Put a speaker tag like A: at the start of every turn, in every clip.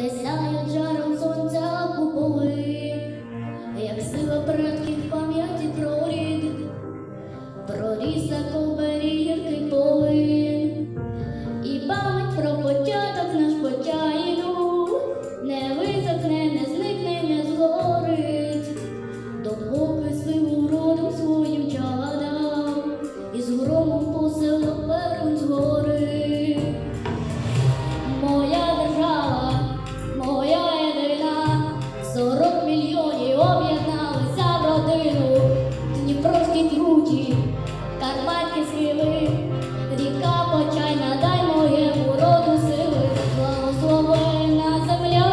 A: the sun. Дніпровські кручі, Карпатські схили, ріка почайна, дай моєму роду сили, благословенна земля,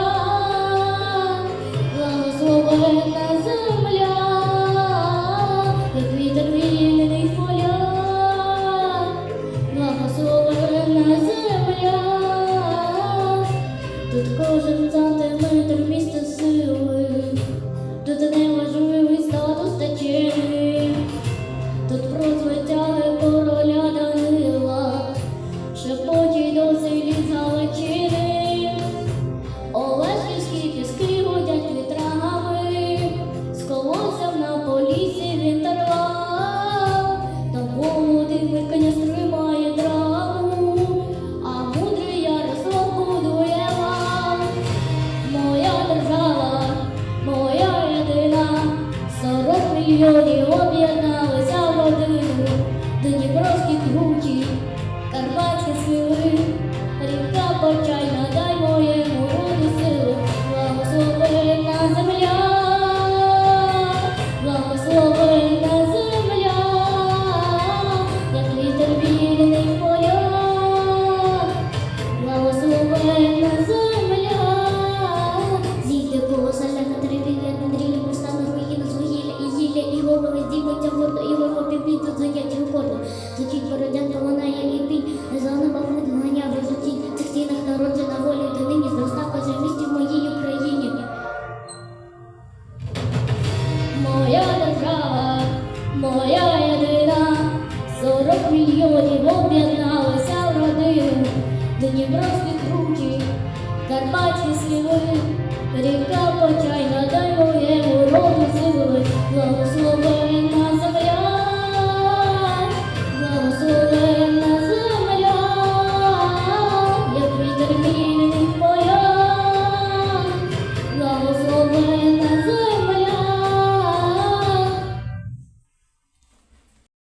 A: благословенна земля, як вітер полях, благословенна земля. Тут кожен сантиметр місця сили, шепочуть до селі Галичини, Олешківські піски гудять вітрами, з колосям на полісі вітер лав, там молодий коня стримає драму, а мудрий Ярослав будує вам. Моя держава, моя єдина, сорок мільйонів об'єдналися в родину, Дніпровські кручі, Карпатські сили, ріка почайна, дай моєму роду силу, благословенна земля, благословенна земля, як вітер вільний в полях. Благословенна земля, зійде колосальна катерина, Андрія, постане руїна з вугілля і гілля, і голови здіймуться гордо, і город під заять рекорду. Звучить бородянка, лунає і пінь, незалива вигнання в житті, цих стінах народжена волі до нині, зросла кожен місті в моїй Україні. Моя держава, моя єдина, сорок мільйонів об'єдналися в родину, Дніпровські кручі, Карпатські сили, ріка почайна, дай Oh, and that's.